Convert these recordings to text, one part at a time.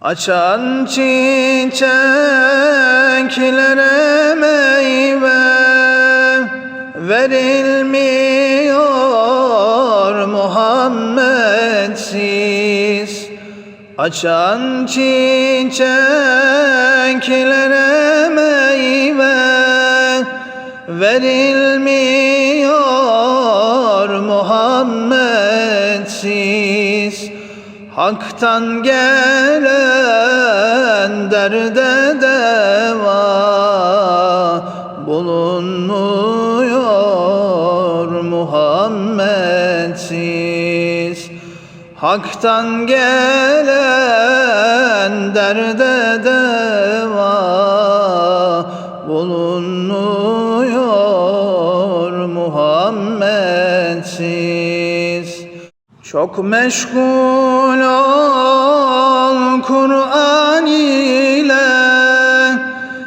Açan çiçeklere meyve verilmiyor Muhammedsiz. Açan çiçeklere meyve verilmiyor Muhammedsiz Hak'tan gelen derde deva bulunmuyor Muhammedsiz Hak'tan gelen derde deva bulunmuyor Muhammedsiz çok meşgul ol Kur'an ile.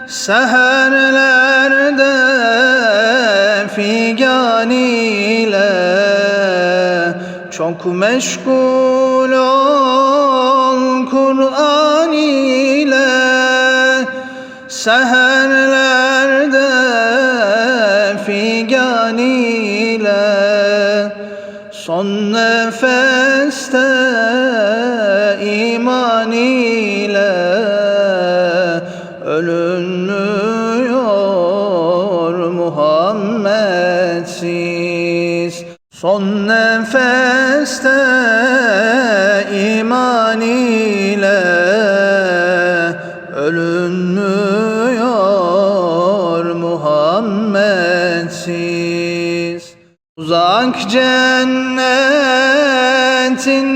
Seherlerde figan ile. Çok meşgul ol Kur'an ile. Seherlerde Son nefeste iman ile ölünmüyor Muhammedsiz Son nefeste iman ile ölünmüyor Uzak cennetin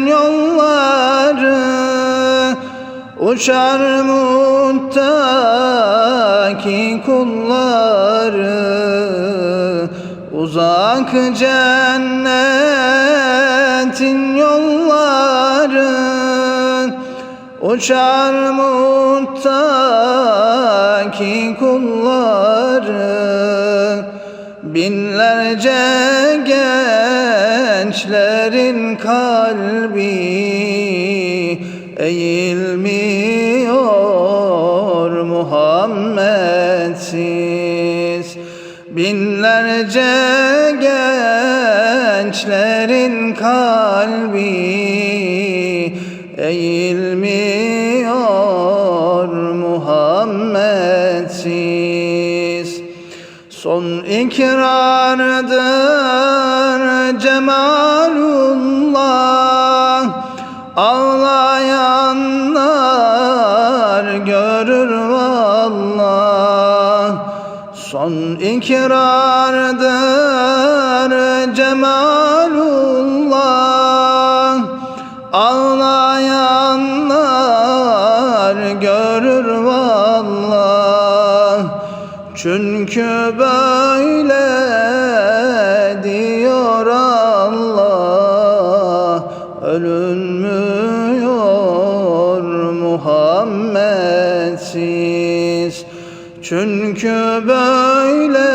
yolları Uçar muttaki kulları. Uzak cennetin yolları Uçar muttaki kulları Binlerce gençlerin kalbi eğilmiyor Muhammedsiz. Binlerce gençlerin kalbi eğilmiyor Son ikrardır cemalullah. Ağlayanlar görür vallah Son ikrardır cemalullah çünkü böyle diyor Allah. Ölünmüyor Muhammedsiz Çünkü böyle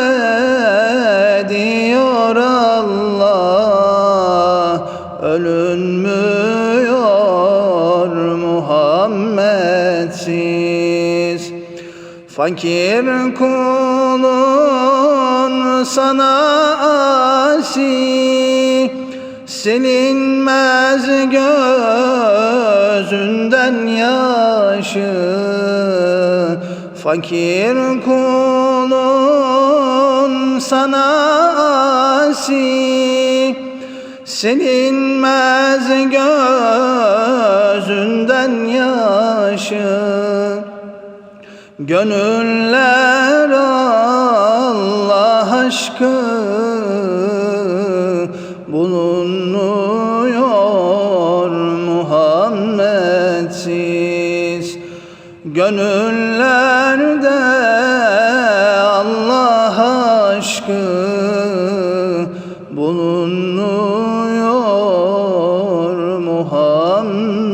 diyor Allah. Ölünmüyor Muhammedsiz Fakir kulun sana asi Silinmez gözünden yaşı. Fakir kulun sana asi Silinmez gözünden Gönüller Allah aşkı bulunuyor Muhammedsiz. Gönüllerde Allah aşkı bulunuyor Muhammed